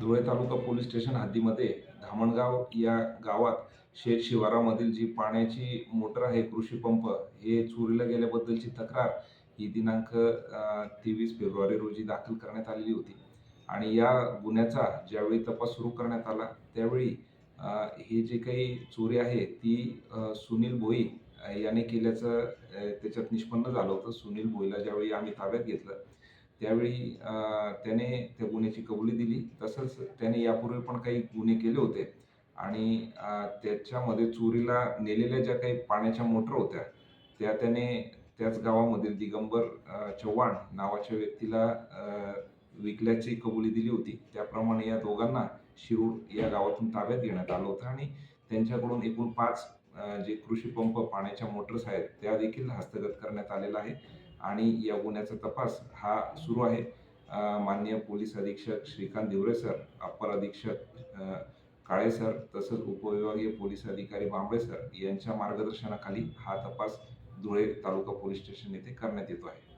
धुळे तालुका police station हद्दीमध्ये धामणगाव या गावात शेत शिवारामधील जी पाण्याची मोटर आहे कृषी पंप हे चोरीला गेल्याबद्दलची तक्रार ही दिनांक तेवीस फेब्रुवारी रोजी दाखल करण्यात आलेली होती. आणि या गुन्ह्याचा ज्यावेळी तपास सुरू करण्यात आला त्यावेळी हे ही जी काही चोरी आहे ती सुनील भोई याने केल्याचं त्याच्यात निष्पन्न झालं होतं. सुनील भोईला ज्यावेळी आम्ही ताब्यात घेतलं त्यावेळी त्याने त्या गुन्ह्याची कबुली दिली. तसंच त्याने यापूर्वी पण काही गुन्हे केले होते. आणि त्याच्यामध्ये चोरीला नेलेल्या ज्या काही पाण्याच्या मोटर होत्या त्या त्याने त्याच गावामधील दिगंबर चव्हाण नावाच्या व्यक्तीला विकल्याची कबुली दिली होती. त्याप्रमाणे या दोघांना शिरूर या गावातून ताब्यात घेण्यात आलं होतं. आणि त्यांच्याकडून एकूण पाच जे कृषी पंप पाण्याच्या मोटर्स आहेत त्या देखील हस्तगत करण्यात आलेला आहे. आणि या गुन्ह्याचा तपास हा सुरू आहे. मान्य माननीय पोलीस अधीक्षक श्रीकांत दिवरे सर अप्पर अधीक्षक काळे सर तसंच उपविभागीय पोलीस अधिकारी बांबळे सर यांच्या मार्गदर्शनाखाली हा तपास धुळे तालुका पोलीस स्टेशन येथे करण्यात येतो आहे.